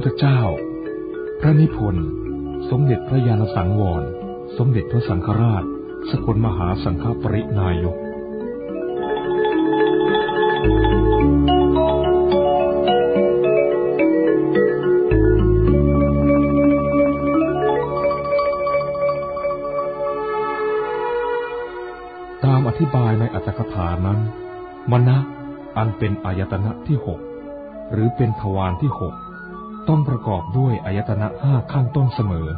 พระพุทธเจ้า พระนิพนธ์ สมเด็จพระยาณสังวร สมเด็จพระสังฆราช สกลมหาสังฆปรินายกตามอธิบายในอัตถกถานั้น มณะอันเป็นอายตนะที่หกหรือเป็นทวารที่หก ต้องประกอบด้วยอายตนะห้าข้างต้นเสมอ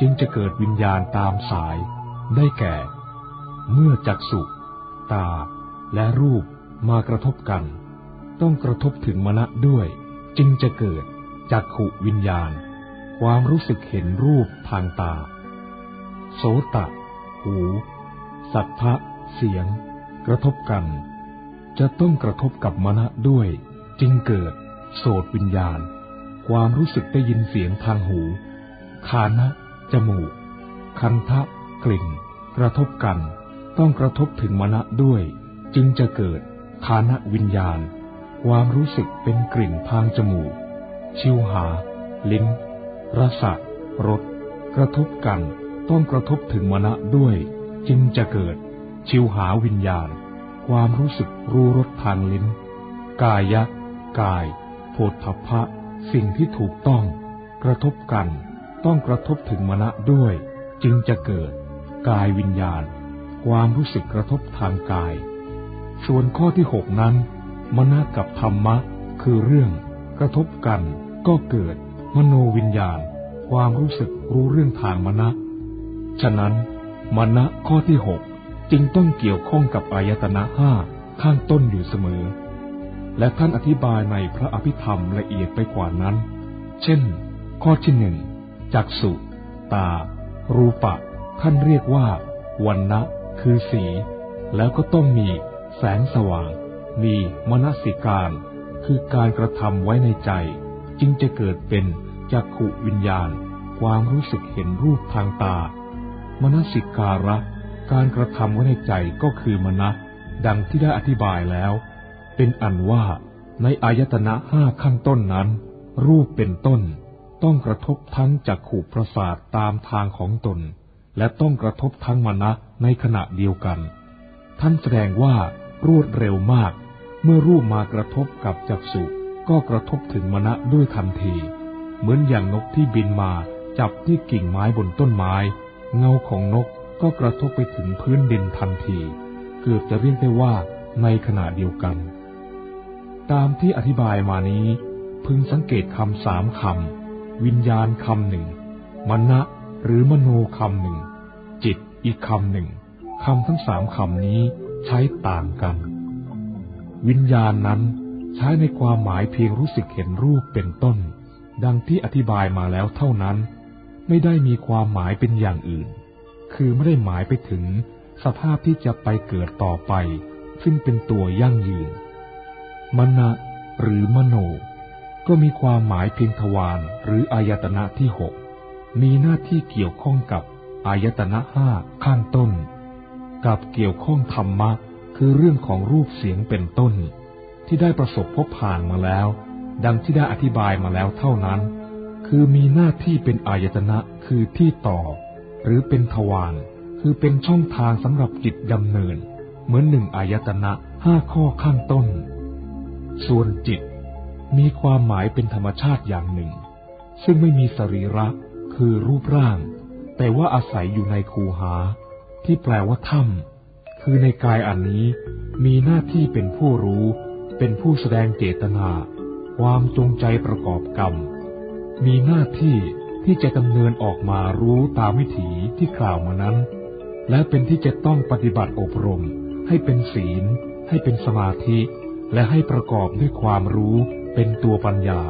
จึงจะเกิดวิญญาณตามสาย ได้แก่ เมื่อจักสุตา และรูปมากระทบกัน ต้องกระทบถึงมณะด้วย จึงจะเกิดจักขุวิญญาณ ความรู้สึกเห็นรูปทางตา โสตะ หู สัทธะ เสียง กระทบกัน จะต้องกระทบกับมณะด้วย จึงเกิดโสตวิญญาณ ความรู้สึกได้ยินเสียงทางหูคานะ จมูก คันทะ กลิ่น กระทบกัน ต้องกระทบถึงมณะด้วย จึงจะเกิดคานะวิญญาณ ความรู้สึกเป็นกลิ่นทางจมูก ชิวหา ลิ้น รสะรส กระทบกัน ต้องกระทบถึงมณะด้วย จึงจะเกิด ชิวหาวิญญาณ ความรู้สึกรู้รสทางลิ้น กายะ กายโผฏฐพะ สิ่งที่ถูกต้องกระทบกันต้องกระทบถึงมณะด้วย จึงจะเกิด กายวิญญาณ ความรู้สึกกระทบทางกาย ส่วนข้อที่หกนั้น มณะกับธรรมะ คือเรื่อง กระทบกันก็เกิด มโนวิญญาณ ความรู้สึกรู้เรื่องทางมณะฉะนั้นมณะข้อที่หกจึงต้องเกี่ยวข้องกับอายตนะห้าข้างต้นอยู่เสมอ และท่านอธิบายในพระอภิธรรมละเอียดไปกว่านั้น เช่น ข้อที่หนึ่งจักสุ ตา รูปะ ท่านเรียกว่าวันนะคือสี แล้วก็ต้องมีแสงสว่าง มีมนสิการ คือการกระทำไว้ในใจ จึงจะเกิดเป็นจักขุวิญญาณ ความรู้สึกเห็นรูปทางตา มนสิการะ การกระทำไว้ในใจก็คือมนะดังที่ได้อธิบายแล้ว เป็นอันว่าในอายตนะห้าข้างต้นนั้น รูปเป็นต้น ต้องกระทบทั้งจักขู่ประสาทตามทางของตน และต้องกระทบทั้งมณะในขณะเดียวกัน ท่านแสดงว่ารวดเร็วมาก เมื่อรูปมากระทบกับจักษุก็กระทบถึงมณะด้วยทันที เหมือนอย่างนกที่บินมาจับที่กิ่งไม้บนต้นไม้ เงาของนกก็กระทบไปถึงพื้นดินทันที เกือบจะเรียกได้ว่าในขณะเดียวกัน ตามที่อธิบายมานี้ พึงสังเกตคำสามคำ วิญญาณคำหนึ่งมณะหรือมโนคำหนึ่ง จิตอีกคำหนึ่งคำทั้งสามคำนี้ใช้ต่างกัน วิญญาณนั้นใช้ในความหมายเพียงรู้สึกเห็นรูปเป็นต้น ดังที่อธิบายมาแล้วเท่านั้น ไม่ได้มีความหมายเป็นอย่างอื่น คือไม่ได้หมายไปถึงสภาพที่จะไปเกิดต่อไป ซึ่งเป็นตัวยั่งยืน มณะหรือมโน ก็มีความหมายเพียงทวารหรืออายตนะที่หกมีหน้าที่เกี่ยวข้องกับอายตนะห้าข้างต้น กับเกี่ยวข้องธรรมะ คือเรื่องของรูปเสียงเป็นต้น ที่ได้ประสบพบผ่านมาแล้ว ดังที่ได้อธิบายมาแล้วเท่านั้น คือมีหน้าที่เป็นอายตนะคือที่ต่อ หรือเป็นทวารคือเป็นช่องทางสำหรับจิตดำเนิน เหมือนหนึ่งอายตนะห้าข้อข้างต้น ส่วนจิต มีความหมายเป็นธรรมชาติอย่างหนึ่ง ซึ่งไม่มีสรีระคือรูปร่าง แต่ว่าอาศัยอยู่ในคูหา ที่แปลว่าถ้ำคือในกายอันนี้ มีหน้าที่เป็นผู้รู้ เป็นผู้แสดงเจตนา ความจงใจประกอบกรรม มีหน้าที่ที่จะดำเนินออกมารู้ตามวิถีที่กล่าวมานั้น และเป็นที่จะต้องปฏิบัติอบรม ให้เป็นศีล ให้เป็นสมาธิ และให้ประกอบด้วยความรู้เป็นตัวปัญญา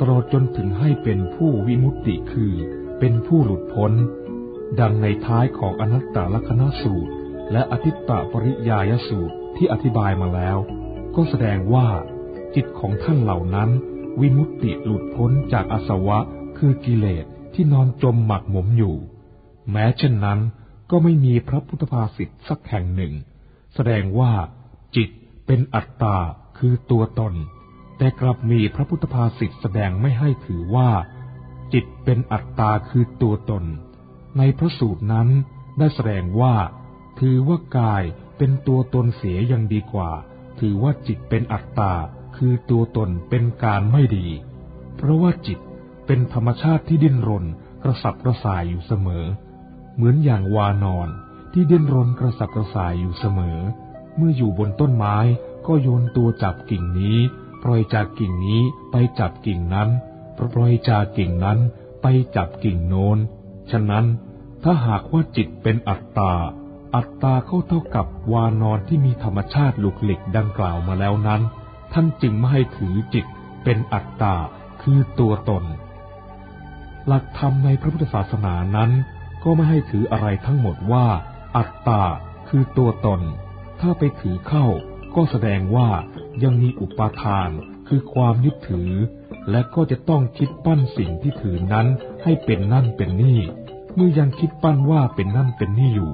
ตลอดจนถึงให้เป็นผู้วิมุตติคือ เป็นผู้หลุดพ้น ดังในท้ายของอนัตตลกนสูตร และอธิตตปริยายสูตรที่อธิบายมาแล้ว ก็แสดงว่า จิตของท่านเหล่านั้น วิมุตติหลุดพ้นจากอาสวะคือกิเลสที่นอนจมหมักหมมอยู่ แม้เช่นนั้นก็ไม่มีพระพุทธภาษิตสักแห่งหนึ่ง แสดงว่าจิต เป็นอัตตาคือตัวตน แต่กลับมีพระพุทธภาษิตแสดงไม่ให้ถือว่า จิตเป็นอัตตาคือตัวตน ในพระสูตรนั้นได้แสดงว่า ถือว่ากายเป็นตัวตนเสียยังดีกว่า ถือว่าจิตเป็นอัตตาคือตัวตนเป็นการไม่ดี เพราะว่าจิตเป็นธรรมชาติที่ดิ้นรนกระสับกระส่ายอยู่เสมอ เหมือนอย่างวานอนที่ดิ้นรนกระสับกระส่ายอยู่เสมอ เมื่ออยู่บนต้นไม้ก็โยนตัวจับกิ่งนี้ ปล่อยจากกิ่งนี้ไปจับกิ่งนั้น ปล่อยจากกิ่งนั้นไปจับกิ่งโน้น ฉะนั้นถ้าหากว่าจิตเป็นอัตตา อัตตาเข้าเท่ากับวานอนที่มีธรรมชาติหลุกหลิกดังกล่าวมาแล้วนั้น ท่านจึงไม่ให้ถือจิตเป็นอัตตาคือตัวตน หลักธรรมในพระพุทธศาสนานั้น ก็ไม่ให้ถืออะไรทั้งหมดว่า อัตตาคือตัวตน ถ้าไปถือเข้าก็แสดงว่ายังมีอุปาทานคือความยึดถือ และก็จะต้องคิดปั้นสิ่งที่ถือนั้นให้เป็นนั่นเป็นนี่ เมื่อยังคิดปั้นว่าเป็นนั่นเป็นนี่อยู่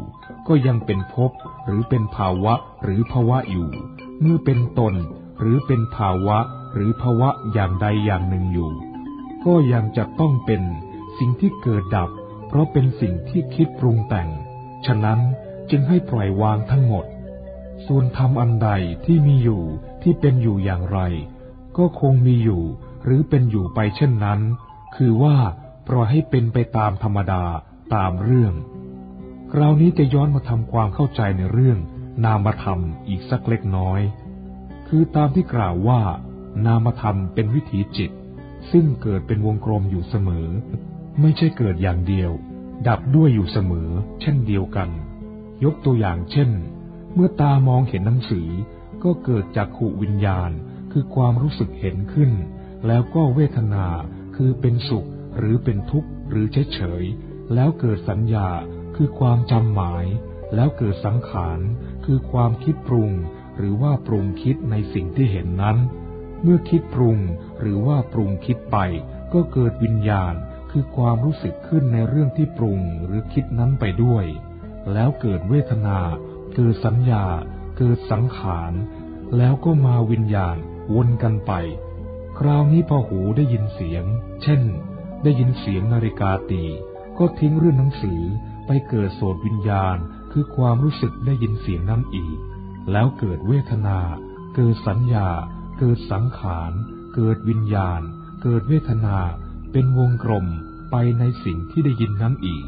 ก็ยังเป็นภพหรือเป็นภาวะหรือภาวะอยู่ เมื่อเป็นตนหรือเป็นภาวะหรือภาวะอย่างใดอย่างหนึ่งอยู่ ก็ยังจะต้องเป็นสิ่งที่เกิดดับ เพราะเป็นสิ่งที่คิดปรุงแต่ง ฉะนั้นจึงให้ปล่อยวางทั้งหมด ส่วนธรรมอันใดที่มีอยู่ที่เป็นอยู่อย่างไร ก็คงมีอยู่หรือเป็นอยู่ไปเช่นนั้น คือว่าปล่อยให้เป็นไปตามธรรมดาตามเรื่อง คราวนี้จะย้อนมาทำความเข้าใจในเรื่อง นามธรรมอีกสักเล็กน้อย คือตามที่กล่าวว่า นามธรรมเป็นวิถีจิต ซึ่งเกิดเป็นวงกลมอยู่เสมอ ไม่ใช่เกิดอย่างเดียว ดับด้วยอยู่เสมอ เช่นเดียวกัน ยกตัวอย่างเช่น เมื่อตามองเห็นหนังสือ ก็เกิดจากขูวิญญาณ คือความรู้สึกเห็นขึ้น แล้วก็เวทนา คือเป็นสุข หรือเป็นทุกข์ หรือเฉยเฉย แล้วเกิดสัญญา คือความจำหมาย แล้วเกิดสังขาร คือความคิดปรุง หรือว่าปรุงคิดในสิ่งที่เห็นนั้น เมื่อคิดปรุง หรือว่าปรุงคิดไป ก็เกิดวิญญาณ คือความรู้สึกขึ้นในเรื่องที่ปรุงหรือคิดนั้นไปด้วย แล้วเกิดเวทนา เกิดสัญญาเกิดสังขาร แล้วก็มาวิญญาณวนกันไป คราวนี้พอหูได้ยินเสียง เช่น ได้ยินเสียงนาฬิกาตี ก็ทิ้งเรื่องหนังสือไปเกิดโสดวิญญาณ คือความรู้สึกได้ยินเสียงนั้นอีก แล้วเกิดเวทนา เกิดสัญญา เกิดสังขาร เกิดวิญญาณ เกิดเวทนา เป็นวงกลมไปในสิ่งที่ได้ยินนั้นอีก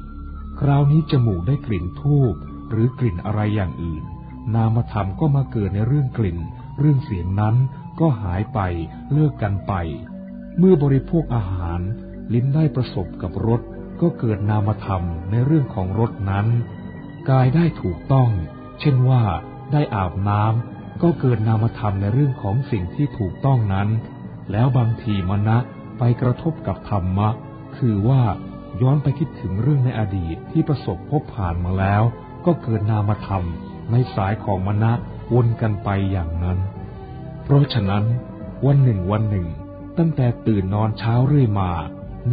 คราวนี้จมูกได้กลิ่นทูบ หรือกลิ่นอะไรอย่างอื่น นามธรรมก็มาเกิดในเรื่องกลิ่น เรื่องเสียงนั้นก็หายไปเลิกกันไป เมื่อบริโภคอาหาร ลิ้นได้ประสบกับรสก็เกิดนามธรรมในเรื่องของรสนั้น กายได้ถูกต้อง เช่นว่าได้อาบน้ำก็เกิดนามธรรมในเรื่องของสิ่งที่ถูกต้องนั้น แล้วบางทีมณะไปกระทบกับธรรมะ คือว่าย้อนไปคิดถึงเรื่องในอดีตที่ประสบพบผ่านมาแล้ว ก็เกิดนามธรรมในสายของมณะวนกันไปอย่างนั้น เพราะฉะนั้น วันหนึ่งวันหนึ่ง ตั้งแต่ตื่นนอนเช้าเรื่อยมา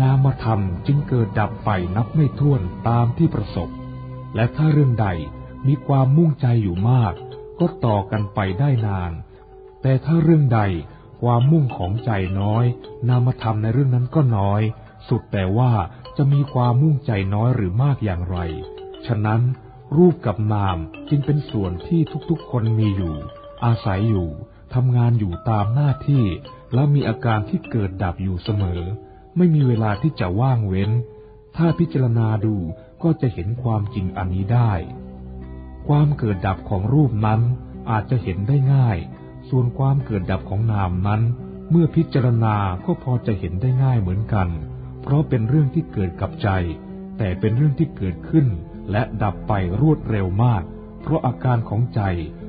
นามธรรมจึงเกิดดับไปนับไม่ถ้วนตามที่ประสบ และถ้าเรื่องใดมีความมุ่งใจอยู่มาก ก็ต่อกันไปได้นาน แต่ถ้าเรื่องใดความมุ่งของใจน้อย นามธรรมในเรื่องนั้นก็น้อย สุดแต่ว่าจะมีความมุ่งใจน้อยหรือมากอย่างไร ฉะนั้น รูปกับนามจึงเป็นส่วนที่ทุกๆคนมีอยู่ อาศัยอยู่ทำงานอยู่ตามหน้าที่ แล้วมีอาการที่เกิดดับอยู่เสมอ ไม่มีเวลาที่จะว่างเว้น ถ้าพิจารณาดูก็จะเห็นความจริงอันนี้ได้ ความเกิดดับของรูปนั้นอาจจะเห็นได้ง่าย ส่วนความเกิดดับของนามนั้น เมื่อพิจารณาก็พอจะเห็นได้ง่ายเหมือนกัน เพราะเป็นเรื่องที่เกิดกับใจ แต่เป็นเรื่องที่เกิดขึ้น และดับไปรวดเร็วมาก เพราะอาการของใจ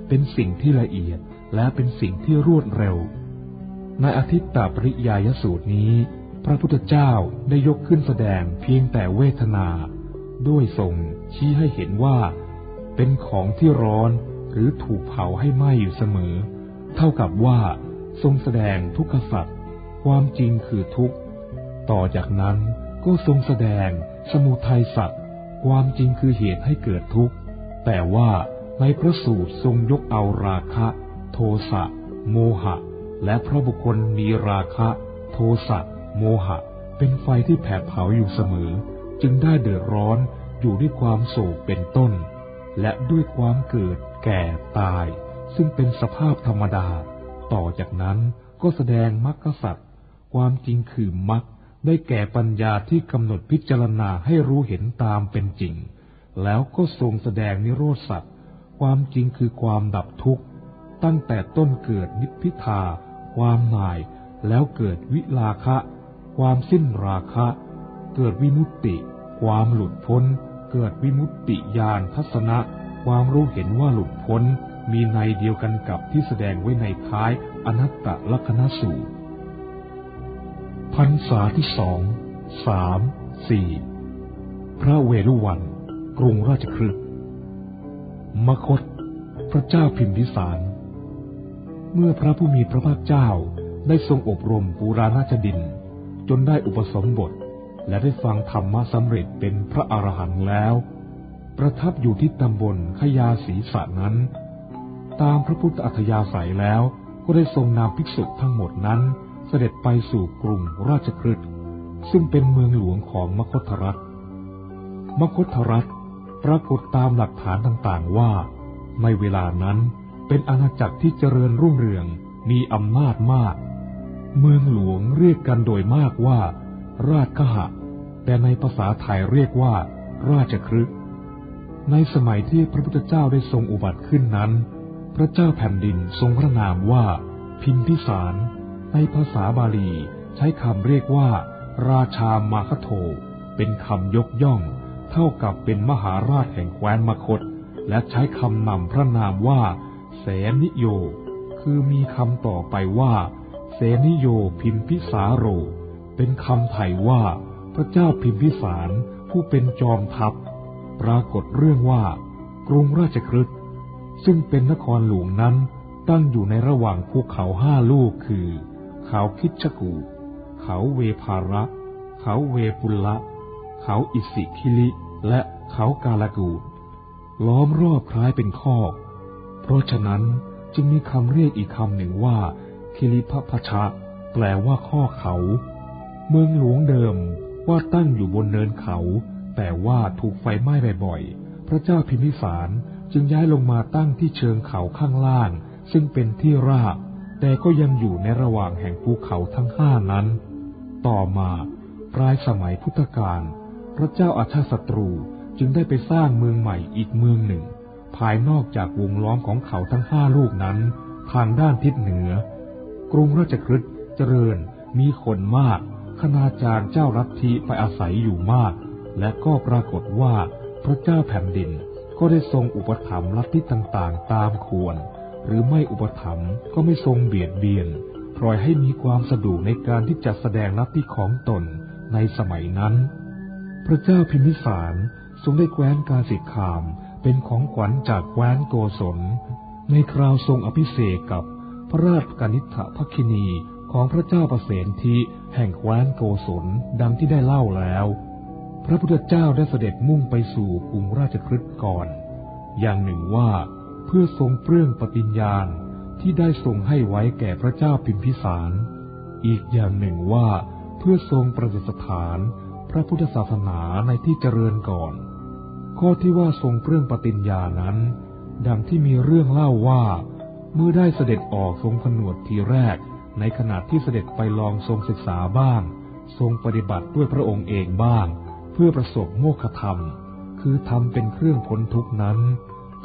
เป็นสิ่งที่ละเอียดและเป็นสิ่งที่รวดเร็ว ในอาทิตตปริยายสูตรนี้ พระพุทธเจ้าได้ยกขึ้นแสดงเพียงแต่เวทนา ด้วยทรงชี้ให้เห็นว่า เป็นของที่ร้อนหรือถูกเผาให้ไหม้อยู่เสมอ เท่ากับว่า ทรงแสดงทุกขสัตว์ความจริงคือทุกข์ ต่อจากนั้นก็ทรงแสดงสมุทัยสัตว์ ความจริงคือเหตุให้เกิดทุกข์ แต่ว่าในพระสูตรทรงยกเอาราคะ โทสะ โมหะ และพระบุคคลมีราคะ โทสะ โมหะ เป็นไฟที่แผดเผาอยู่เสมอ จึงได้เดือดร้อนอยู่ด้วยความโศกเป็นต้น และด้วยความเกิดแก่ตาย ซึ่งเป็นสภาพธรรมดา ต่อจากนั้นก็แสดงมรรคสัตว์ความจริงคือมรรค ได้แก่ปัญญาที่กำหนดพิจารณาให้รู้เห็นตามเป็นจริง แล้วก็ทรงแสดงนิโรธสัตว์ความจริงคือความดับทุกข์ ตั้งแต่ต้นเกิดนิพพิทา ความหน่าย แล้วเกิดวิลาคะ ความสิ้นราคะ เกิดวิมุตติ ความหลุดพ้น เกิดวิมุตติญาณทัศนะ ความรู้เห็นว่าหลุดพ้น มีในเดียวกันกับที่แสดงไว้ในท้ายอนัตตลกษณสูตร พรรษาที่สอง สาม สี่ พระเวรุวัน กรุงราชคฤห์มคต พระเจ้าพิมพิสาร เมื่อพระผู้มีพระภาคเจ้าได้ทรงอบรมปูราณาชดิน จนได้อุปสมบท และได้ฟังธรรมะสำเร็จเป็นพระอรหันต์แล้ว ประทับอยู่ที่ตำบลขยาศีสะนั้น ตามพระพุทธอัธยาศัยแล้วก็ได้ทรงนำภิกษุทั้งหมดนั้น สด็จไปสู่กรุงราชคฤห์ซึ่งเป็นเมืองหลวงของมคธรัฐ มคธรัฐปรากฏตามหลักฐานต่างๆว่า ในเวลานั้นเป็นอาณาจักรที่เจริญรุ่งเรืองมีอำนาจมาก เมืองหลวงเรียกกันโดยมากว่า ราชคหะ แต่ในภาษาไทยเรียกว่า ราชครึกในสมัยที่พระพุทธเจ้าได้ทรงอุบัติขึ้นนั้น พระเจ้าแผ่นดินทรงพระนามว่าพิมพิสาร ในภาษาบาลีใช้คำเรียกว่า ราชามาคโท เป็นคำยกย่อง เท่ากับเป็นมหาราชแห่งแคว้นมคต และใช้คำนำพระนามว่าแสนนิโย คือมีคำต่อไปว่า เสนิโยพิมพิสาโร เป็นคำไทยว่า พระเจ้าพิมพิสารผู้เป็นจอมทัพ ปรากฏเรื่องว่า กรุงราชคฤห์ซึ่งเป็นนครหลวงนั้นตั้งอยู่ในระหว่างภูเขาห้าลูกคือ เขาคิดชกู เขาเวภาระ เขาเวปุลละ เขาอิสิคิลิ และเขากาลกูดล้อมรอบคล้ายเป็นข้อก เพราะฉะนั้นจึงมีคำเรียกอีกคำหนึ่งว่า คิริพพชะ แปลว่าข้อเขา เมืองหลวงเดิมว่าตั้งอยู่บนเนินเขา แต่ว่าถูกไฟไหม้บ่อยๆ พระเจ้าพิมพิสารจึงย้ายลงมาตั้งที่เชิงเขาข้างล่าง ซึ่งเป็นที่ราบ แต่ก็ยังอยู่ในระหว่างแห่งภูเขาทั้งห้านั้น ต่อมาปลายสมัยพุทธกาลพระเจ้าอาชาศัตรูจึงได้ไปสร้างเมืองใหม่อีกเมืองหนึ่ง ภายนอกจากวงล้อมของเขาทั้งห้าลูกนั้น ทางด้านทิศเหนือ กรุงราชคฤห์เจริญมีคนมาก คณาจารย์เจ้ารัทธิไปอาศัยอยู่มาก และก็ปรากฏว่าพระเจ้าแผ่นดินก็ได้ทรงอุปถัมภ์ลัทธิต่างๆ ตามควร หรือไม่อุปถัมภ์ก็ไม่ทรงเบียดเบียน ปล่อยให้มีความสะดวกในการที่จะแสดงลัทธิของตนในสมัยนั้น พระเจ้าพิมพิสารทรงได้แคว้นกาสิคามเป็นของขวัญจากแคว้นโกศล ในคราวทรงอภิเษกกับพระราชกนิษฐพัคินีของพระเจ้าประเสนทีแห่งแคว้นโกศลดังที่ได้เล่าแล้ว พระพุทธเจ้าได้เสด็จมุ่งไปสู่กรุงราชคฤห์ก่อน อย่างหนึ่งว่า เพื่อทรงเปลื้องปฏิญญาณที่ได้ทรงให้ไว้แก่พระเจ้าพิมพิสาร อีกอย่างหนึ่งว่าเพื่อทรงประดิษฐานพระพุทธศาสนาในที่เจริญก่อน ข้อที่ว่าทรงเปลื้องปฏิญญานั้น ดังที่มีเรื่องเล่าว่า เมื่อได้เสด็จออกทรงผนวดทีแรก ในขณะที่เสด็จไปลองทรงศึกษาบ้าง ทรงปฏิบัติด้วยพระองค์เองบ้าง เพื่อประสบโมฆะธรรม คือทำเป็นเครื่องพ้นทุกนั้น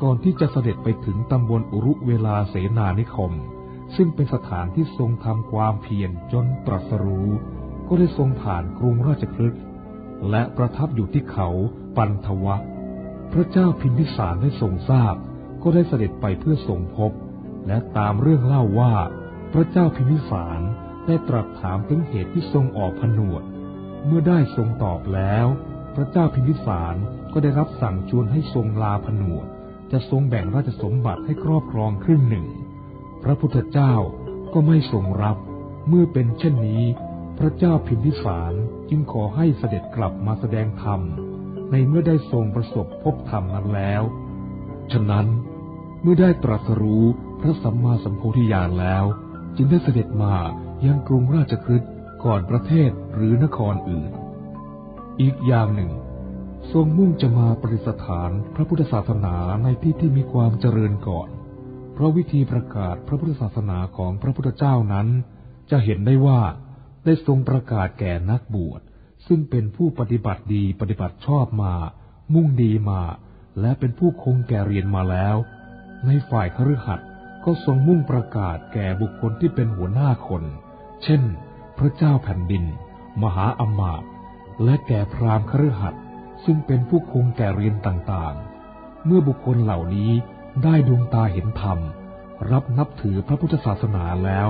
ก่อนที่จะเสด็จไปถึงตำบลอุรุเวลาเสนานิคม ซึ่งเป็นสถานที่ทรงทำความเพียรจนตรัสรู้ ก็ได้ทรงผ่านกรุงราชคฤห์และประทับอยู่ที่เขาปันทวะ พระเจ้าพิมพิสารได้ทรงทราบ ก็ได้เสด็จไปเพื่อทรงพบ และตามเรื่องเล่าว่า พระเจ้าพิมพิสารได้ตรัสถามถึงเหตุที่ทรงออกผนวด เมื่อได้ทรงตอบแล้ว พระเจ้าพิมพิสารก็ได้รับสั่งชวนให้ทรงลาผนวด จะทรงแบ่งราชสมบัติให้ครอบครองครึ่งหนึ่ง พระพุทธเจ้าก็ไม่ทรงรับ เมื่อเป็นเช่นนี้ พระเจ้าพิมพิสารจึงขอให้เสด็จกลับมาแสดงธรรม ในเมื่อได้ทรงประสบพบธรรมนั้นแล้ว ฉะนั้นเมื่อได้ตรัสรู้พระสัมมาสัมโพธิญาณแล้ว จึงได้เสด็จมายังกรุงราชคฤห์ก่อนประเทศหรือนครอื่น อีกอย่างหนึ่ง ทรงมุ่งจะมาประดิษฐานพระพุทธศาสนาในที่ที่มีความเจริญก่อน เพราะวิธีประกาศพระพุทธศาสนาของพระพุทธเจ้านั้น จะเห็นได้ว่าได้ทรงประกาศแก่นักบวช ซึ่งเป็นผู้ปฏิบัติดีปฏิบัติชอบมา มุ่งดีมา และเป็นผู้คงแก่เรียนมาแล้ว ในฝ่ายคฤหัสถ์ก็ทรงมุ่งประกาศแก่บุคคลที่เป็นหัวหน้าคน เช่น พระเจ้าแผ่นดิน มหาอมาตย์และแก่พราหมณ์คฤหัสถ์ ซึ่งเป็นผู้คงแก่เรียนต่างๆ เมื่อบุคคลเหล่านี้ได้ดวงตาเห็นธรรม รับนับถือพระพุทธศาสนาแล้ว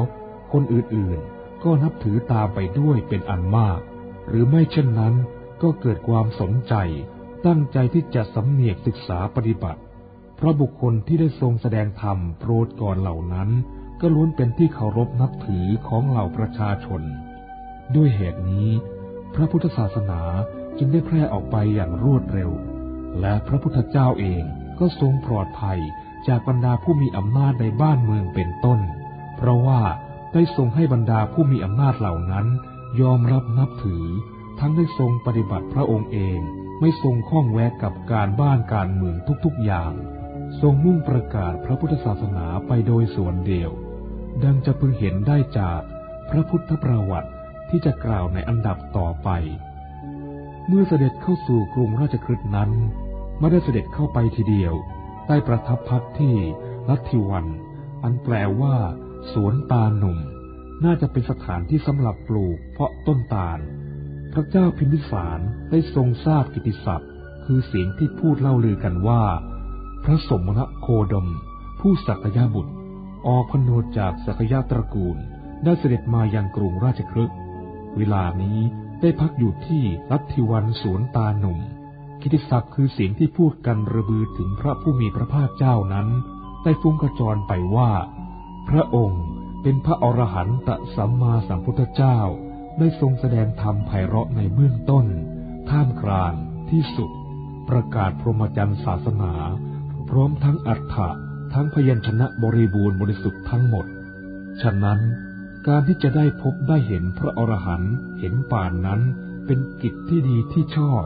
คนอื่นๆ ก็นับถือตามไปด้วยเป็นอันมาก หรือไม่เช่นนั้นก็เกิดความสนใจ ตั้งใจที่จะสำเนียกศึกษาปฏิบัติ เพราะบุคคลที่ได้ทรงแสดงธรรมโปรดก่อนเหล่านั้น ก็ล้วนเป็นที่เคารพนับถือของเหล่าประชาชน ด้วยเหตุนี้ พระพุทธศาสนา จึงได้แพร่ออกไปอย่างรวดเร็ว และพระพุทธเจ้าเองก็ทรงปลอดภัยจากบรรดาผู้มีอำนาจในบ้านเมืองเป็นต้น เพราะว่าได้ทรงให้บรรดาผู้มีอำนาจเหล่านั้น ยอมรับนับถือ ทั้งได้ทรงปฏิบัติพระองค์เอง ไม่ทรงข้องแวะกับการบ้านการเมืองทุกๆอย่าง ทรงมุ่งประกาศพระพุทธศาสนาไปโดยส่วนเดียว ดังจะพึงเห็นได้จากพระพุทธประวัติที่จะกล่าวในอันดับต่อไป เมื่อเสด็จเข้าสู่กรุงราชคฤห์นั้น ไม่ได้เสด็จเข้าไปทีเดียว ได้ประทับพักที่ลัทธิวัน อันแปลว่า สวนตาหนุ่ม น่าจะเป็นสถานที่สำหรับปลูกเพาะต้นตาล พระเจ้าพิมพิสารได้ทรงทราบกิติศัพท์ คือเสียงที่พูดเล่าลือกันว่า พระสมณโคดม ผู้สักยาบุตร ออกพนวดจากสักยาตระกูล ได้เสด็จมายังกรุงราชคฤห์เวลานี้ ได้พักอยู่ที่ลัตทิวันสวนตาหนุ่มกิติศัพท์คือเสียงที่พูดกันระบือถึงพระผู้มีพระภาคเจ้านั้นได้ฟุ้งกระจรไปว่า พระองค์เป็นพระอรหันตสัมมาสัมพุทธเจ้า ได้ทรงแสดงธรรมไพเราะในเบื้องต้น ท่ามกลางที่สุด ประกาศพรหมจรรย์ศาสนา พร้อมทั้งอัฏฐะทั้งพยัญชนะบริบูรณ์บริสุทธิ์ทั้งหมด ฉะนั้น การที่จะได้พบได้เห็นพระอรหันต์เห็นป่านนั้น เป็นกิจที่ดีที่ชอบ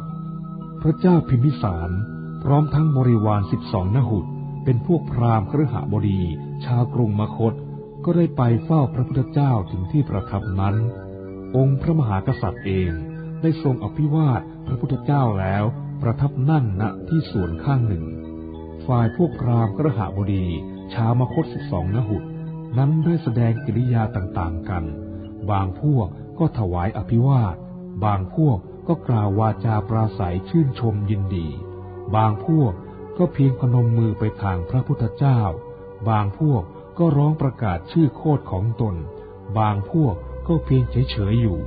พระเจ้าพิมพิสาร พร้อมทั้งบริวารสิบสองนหุตเป็นพวกพราหมณ์ครหบดี ชาวกรุงมคต ก็ได้ไปเฝ้าพระพุทธเจ้าถึงที่ประทับนั้น องค์พระมหากษัตริย์เองได้ทรงอภิวาทพระพุทธเจ้าแล้ว ประทับนั่งณที่ส่วนข้างหนึ่ง ฝ่ายพวกพราหมณ์ครหบดี ชาวมคตสิบสองนหุต นั้นได้แสดงกิริยาต่างๆกัน บางพวกก็ถวายอภิวาท บางพวกก็กล่าววาจาปราศัยชื่นชมยินดี บางพวกก็เพียงพนมมือไปทางพระพุทธเจ้า บางพวกก็ร้องประกาศชื่อโคดของตน บางพวกก็เพียงเฉยๆอยู่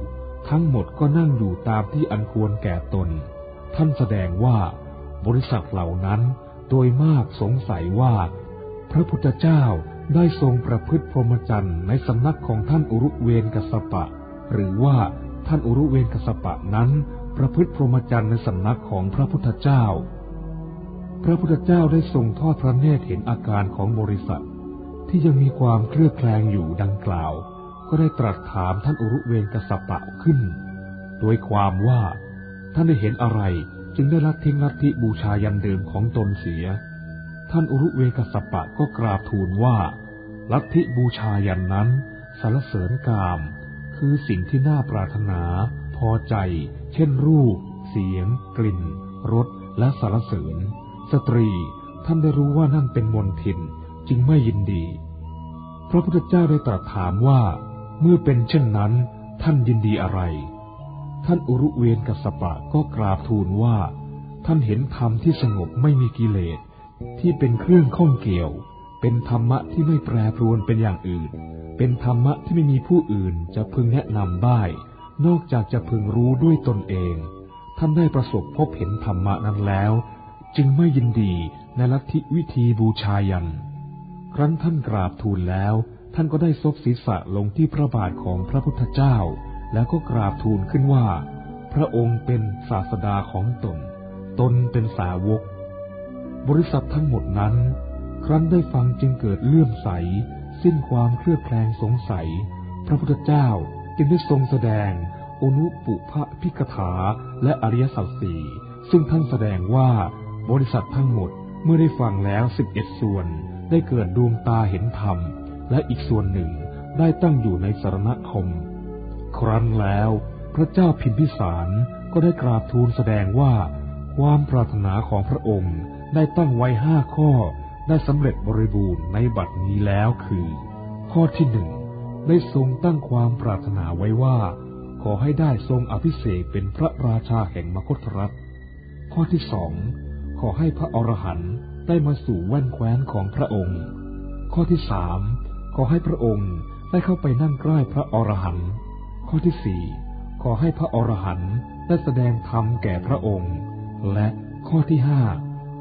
ทั้งหมดก็นั่งอยู่ตามที่อันควรแก่ตน ท่านแสดงว่า บริษัทเหล่านั้นโดยมากสงสัยว่า พระพุทธเจ้า ได้ทรงประพฤติพรหมจรรย์ในสำนักของท่านอุรุเวนกสปะ หรือว่าท่านอุรุเวนกสปะนั้น ประพฤติพรหมจรรย์ในสำนักของพระพุทธเจ้า พระพุทธเจ้าได้ทรงทอดพระเนตรเห็นอาการของบริษัท ที่ยังมีความเครือบแคลงอยู่ดังกล่าว ก็ได้ตรัสถามท่านอุรุเวนกสปะขึ้น โดยความว่าท่านได้เห็นอะไรจึงได้ละทิ้งลัทธิบูชายันเดิมของตนเสีย ท่านอุรุเวกสปะก็กราบทูลว่า ลัทธิบูชายันนั้นสารเสริญกาม คือสิ่งที่น่าปรารถนา พอใจ เช่นรูป เสียง กลิ่นรสและสารเสริญ สตรีท่านได้รู้ว่านั่นเป็นมนทินจึงไม่ยินดี พระพุทธเจ้าได้ตรัสถามว่า เมื่อเป็นเช่นนั้น ท่านยินดีอะไร ท่านอุรุเวนกัสปะก็กราบทูลว่า ท่านเห็นธรรมที่สงบไม่มีกิเลส ที่เป็นเครื่องข้องเกี่ยว เป็นธรรมะที่ไม่แปรปรวนเป็นอย่างอื่น เป็นธรรมะที่ไม่มีผู้อื่นจะพึงแนะนำได้นอกจากจะพึงรู้ด้วยตนเอง ท่านได้ประสบพบเห็นธรรมะนั้นแล้ว จึงไม่ยินดีในลัทธิวิธีบูชายัน ครั้นท่านกราบทูลแล้ว ท่านก็ได้ซบศีรษะลงที่พระบาทของพระพุทธเจ้า แล้วก็กราบทูลขึ้นว่า พระองค์เป็นศาสดาของตน ตนเป็นสาวก บริษัททั้งหมดนั้น ครั้นได้ฟังจึงเกิดเลื่อมใส สิ้นความเครือบแคลงสงสัย พระพุทธเจ้าจึงได้ทรงแสดงอนุปุพะพิกถาและอริยสัจสี่ซึ่งท่านแสดงว่าบริษัททั้งหมดเมื่อได้ฟังแล้วสิบเอ็ดส่วน ได้เกิดดวงตาเห็นธรรม และอีกส่วนหนึ่งได้ตั้งอยู่ในสารณคม ครั้นแล้วพระเจ้าพิมพิสารก็ได้กราบทูลแสดงว่า ความปรารถนาของพระองค์ ได้ตั้งไว้ห้าข้อได้สำเร็จบริบูรณ์ในบัดนี้แล้วคือ ข้อที่หนึ่งได้ทรงตั้งความปรารถนาไว้ว่า ขอให้ได้ทรงอภิเษกเป็นพระราชาแห่งมคธรัฐ ข้อที่สองขอให้พระอรหันต์ได้มาสู่แว่นแคว้นของพระองค์ ข้อที่สามขอให้พระองค์ได้เข้าไปนั่งใกล้พระอรหันต์ข้อที่สี่ขอให้พระอรหันต์ได้แสดงธรรมแก่พระองค์ และข้อที่ห้า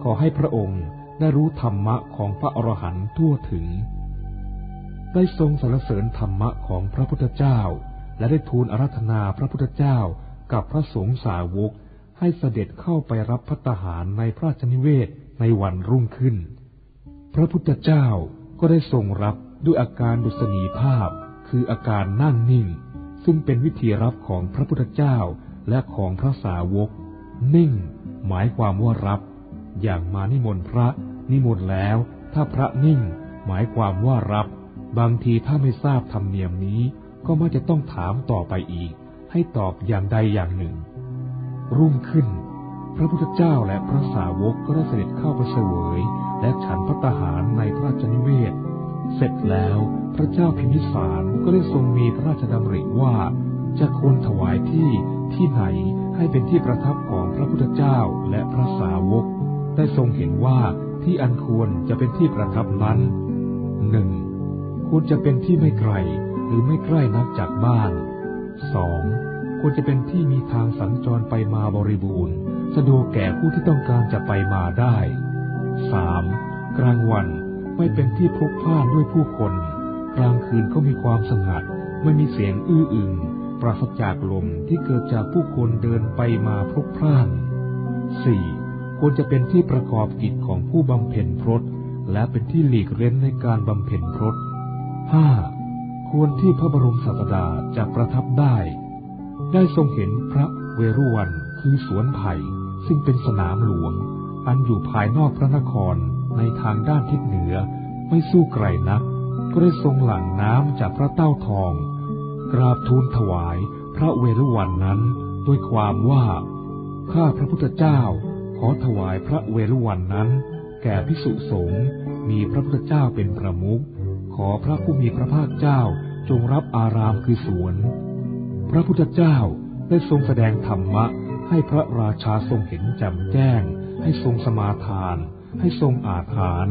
ขอให้พระองค์ได้รู้ธรรมะของพระอรหันต์ทั่วถึง ได้ทรงสรรเสริญธรรมะของพระพุทธเจ้า และได้ทูลอารัธนาพระพุทธเจ้ากับพระสงฆ์สาวกให้เสด็จเข้าไปรับพัตหารในพระราชนิเวศในวันรุ่งขึ้น พระพุทธเจ้าก็ได้ทรงรับด้วยอาการดุษณีภาพ คืออาการนั่งนิ่ง ซึ่งเป็นวิธีรับของพระพุทธเจ้าและของพระสาวก นิ่ง หมายความว่ารับ อย่างมานิมนต์พระ นิมนต์แล้ว ถ้าพระนิ่ง หมายความว่ารับ บางทีถ้าไม่ทราบธรรมเนียมนี้ ก็มักจะต้องถามต่อไปอีก ให้ตอบอย่างใดอย่างหนึ่ง รุ่งขึ้น พระพุทธเจ้าและพระสาวกก็ได้เสด็จเข้าไปเสวย และฉันพัตหารในพระราชนิเวศ เสร็จแล้วพระเจ้าพิมพิสารก็ได้ทรงมีพระราชดำริว่าจะควรถวายที่ที่ไหนให้เป็นที่ประทับของพระพุทธเจ้าและพระสาวก ได้ทรงเห็นว่าที่อันควรจะเป็นที่ประทับนั้นหนึ่งควรจะเป็นที่ไม่ไกลหรือไม่ใกล้นักจากบ้านสองควรจะเป็นที่มีทางสัญจรไปมาบริบูรณ์สะดวกแก่ผู้ที่ต้องการจะไปมาได้สามกลางวันไม่เป็นที่พลุกพล่านด้วยผู้คน กลางคืนก็มีความสงัด ไม่มีเสียงอื้ออึงปราศจากลมที่เกิดจากผู้คนเดินไปมาพลุกพล่านสี่ ควรจะเป็นที่ประกอบกิจของผู้บำเพ็ญพรตและเป็นที่หลีกเล่นในการบำเพ็ญพรตห้าควรที่พระบรมศาสดาจะประทับได้ ได้ทรงเห็นพระเวรุวันคือสวนไผ่ซึ่งเป็นสนามหลวง อันอยู่ภายนอกพระนครในทางด้านทิศเหนือไม่สู้ไกลนัก ก็ได้ทรงหลั่งน้ำจากพระเต้าทอง กราบทูลถวายพระเวรุวันนั้นด้วยความว่า ข้าพระพุทธเจ้า อถวายพระเวรุวันนั้น แก่พิสุสงฆ์มีพระพุทธเจ้าเป็นประมุขขอพระผู้มีพระภาคเจ้าจงรับอารามคือสวน พระพุทธเจ้าได้ทรงแสดงธรรมะ ให้พระราชาทรงเห็นจ่มแจ้ง ให้ทรงสมาทาน ให้ทรงอาถาน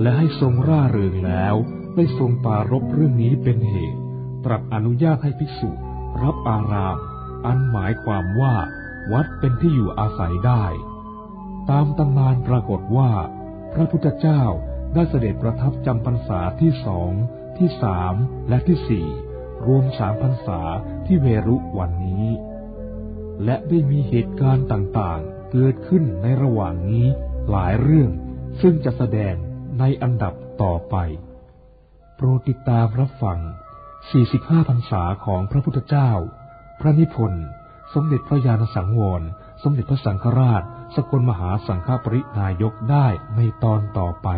และให้ทรงร่าเริงแล้วได้ทรงปรารบเรื่องนี้เป็นเหตุ ตรัสอนุญาตให้ภิกษุรับอาราม อันหมายความว่า วัดเป็นที่อยู่อาศัยได้ ตามตำนานปรากฏว่า พระพุทธเจ้าได้เสด็จประทับจำพรรษาที่สอง ที่สามและที่สี่รวมสามพรรษาที่เวรุวันนี้ และได้มีเหตุการณ์ต่างๆ เกิดขึ้นในระหว่างนี้หลายเรื่อง ซึ่งจะแสดงในอันดับต่อไป โปรดติดตามรับฟัง 45 พรรษาของพระพุทธเจ้า พระนิพนธ์ สมเด็จพระญาณสังวร สมเด็จพระสังฆราช สกลมหาสังฆปรินายกได้ในตอนต่อไป